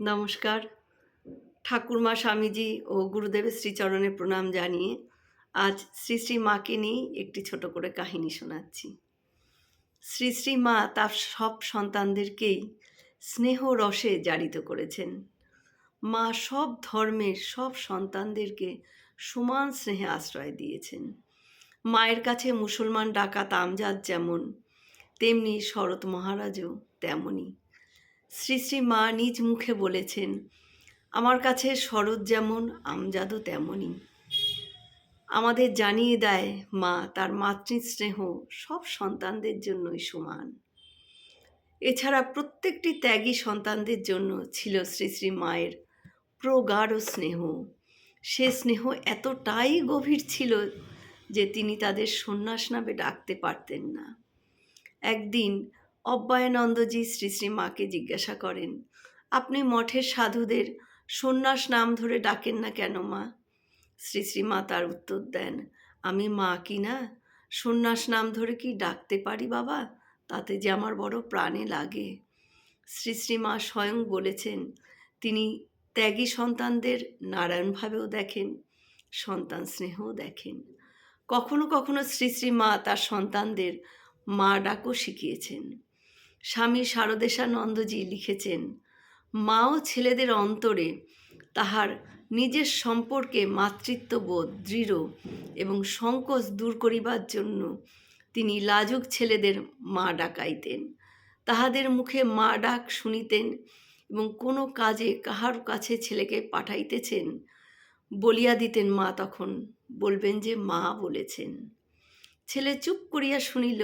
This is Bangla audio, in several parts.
নমস্কার। ঠাকুরমা স্বামীজি ও গুরুদেবের শ্রীচরণে প্রণাম জানিয়ে আজ শ্রী শ্রী মাকে নিয়েই একটি ছোট করে কাহিনী শোনাচ্ছি। শ্রী শ্রী মা তার সব সন্তানদেরকেই স্নেহ রসে জারিত করেছেন। মা সব ধর্মের সব সন্তানদেরকে সমান স্নেহে আশ্রয় দিয়েছেন। মায়ের কাছে মুসলমান ডাকাত আমজাদ যেমন, তেমনি শরৎ মহারাজও তেমনই। শ্রী শ্রী মা নিজ মুখে বলেছেন, আমার কাছে শরৎ যেমন, আমজাদও তেমনই। আমাদের জানিয়ে দেয় মা, তার মাতৃস্নেহ সব সন্তানদের জন্যই সমান। এছাড়া প্রত্যেকটি ত্যাগী সন্তানদের জন্য ছিল শ্রী শ্রী মায়ের প্রগাঢ় স্নেহ। সে স্নেহ এতটাই গভীর ছিল যে তিনি তাদের সন্ন্যাস নামে ডাকতে পারতেন না। একদিন অব্যয়ানন্দজি শ্রী শ্রী মাকে জিজ্ঞাসা করেন, আপনি মঠের সাধুদের সন্ন্যাস নাম ধরে ডাকেন না কেন মা? শ্রী শ্রী মা তার উত্তর দেন, আমি মা কি না? সন্ন্যাস নাম ধরে কি ডাকতে পারি বাবা? তাতে যে আমার বড় প্রাণে লাগে। শ্রী শ্রী মা স্বয়ং বলেছেন, তিনি ত্যাগী সন্তানদের নারায়ণভাবেও দেখেন, সন্তান স্নেহও দেখেন। কখনো কখনো শ্রী শ্রী মা তার সন্তানদের মা ডাকও শিখিয়েছেন। স্বামী শারদেশানন্দজি লিখেছেন, মাও ছেলেদের অন্তরে তাহার নিজের সম্পর্কে মাতৃত্ববোধ দৃঢ় এবং সংকোচ দূর করিবার জন্য তিনি লাজুক ছেলেদের মা ডাকাইতেন। তাহাদের মুখে মা ডাক শুনিতেন এবং কোনো কাজে কাহার কাছে ছেলেকে পাঠাইতেছেন বলিয়া দিতেন মা তখন, বলবেন যে মা বলেছেন। ছেলে চুপ করিয়া শুনিল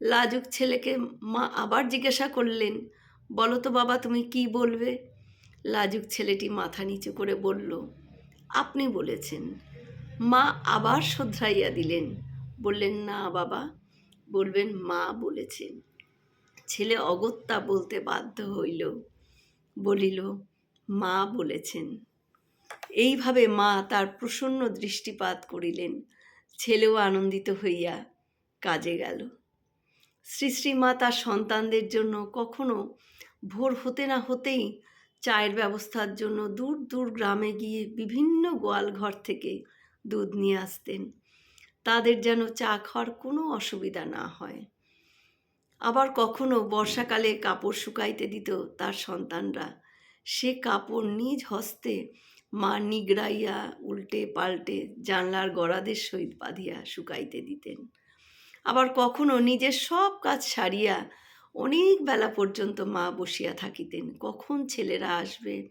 লাজুক ছেলেকে মা আবার জিজ্ঞাসা করলেন, বলো তো বাবা, তুমি কি বলবে? লাজুক ছেলেটি মাথা নিচু করে বলল, আপনি বলেছেন। মা আবার শোধরাইয়া দিলেন, বললেন, না বাবা। বলবেন, মা বলেছেন। ছেলে অগত্যা বলতে বাধ্য হইল, বলিল, মা বলেছেন। এইভাবে মা তার প্রসন্ন দৃষ্টিপাত করিলেন। ছেলেও আনন্দিত হইয়া কাজে গেল। শ্রী শ্রীমা তার সন্তানদের জন্য কখনো ভোর হতে না হতেই চায়ের ব্যবস্থার জন্য দূর দূর গ্রামে গিয়ে বিভিন্ন গোয়াল ঘর থেকে দুধ নিয়ে আসতেন। তাদের যেন চা খাওয়ার কোনো অসুবিধা না হয়। আবার কখনো বর্ষাকালে কাপড় শুকাইতে দিত তার সন্তানরা। সে কাপড় নিজ হস্তে মা নিগড়াইয়া উল্টে পাল্টে জানলার গড়াদের সহিত বাঁধিয়া শুকাইতে দিতেন। আবার কখনো নিজের সব কাজ সারিয়া অনেক বেলা পর্যন্ত মা বসিয়া থাকিতেন। কখন ছেলেরা আসবে,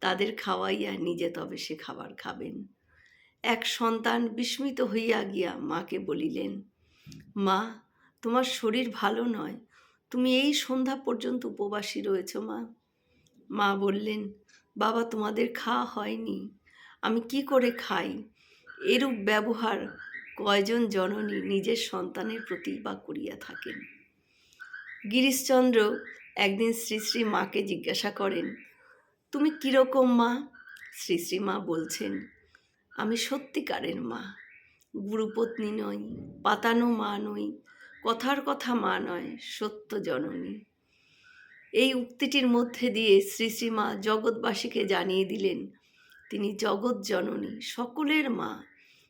তাদের খাওয়াইয়া নিজে তবে সে খাবার খাবেন। এক সন্তান বিস্মিত হইয়া গিয়া মাকে বলিলেন, মা, তোমার শরীর ভালো নয়, তুমি এই সন্ধ্যা পর্যন্ত উপবাসী রয়েছ মা? মা বললেন, বাবা, তোমাদের খাওয়া হয়নি, আমি কি করে খাই? এরূপ ব্যবহার কয়জন জননী নিজের সন্তানের প্রতি বা করিয়া থাকেন? গিরিশচন্দ্র একদিন শ্রী শ্রী মাকে জিজ্ঞাসা করেন, তুমি কীরকম মা? শ্রী শ্রী মা বলছেন, আমি সত্যিকারের মা। গুরুপত্নী নই, পাতানো মা নই, কথার কথা মা নয়, সত্য জননী। এই উক্তিটির মধ্যে দিয়ে শ্রী শ্রীমা জগৎবাসীকে জানিয়ে দিলেন, তিনি জগৎ জননী, সকলের মা।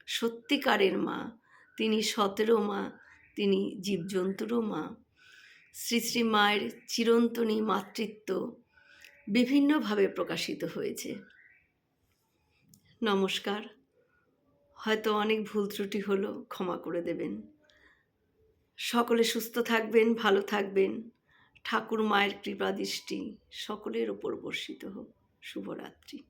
সত্যিকারের মা। তিনি সতেরো মা, তিনি জীবজন্তুরও মা। শ্রী শ্রী মায়ের চিরন্তনী মাতৃত্ব বিভিন্নভাবে প্রকাশিত হয়েছে। নমস্কার। হয়তো অনেক ভুল ত্রুটি হলো, ক্ষমা করে দেবেন। সকলে সুস্থ থাকবেন, ভালো থাকবেন। ঠাকুর মায়ের কৃপা দৃষ্টি সকলের ওপর বর্ষিত হোক। শুভরাত্রি।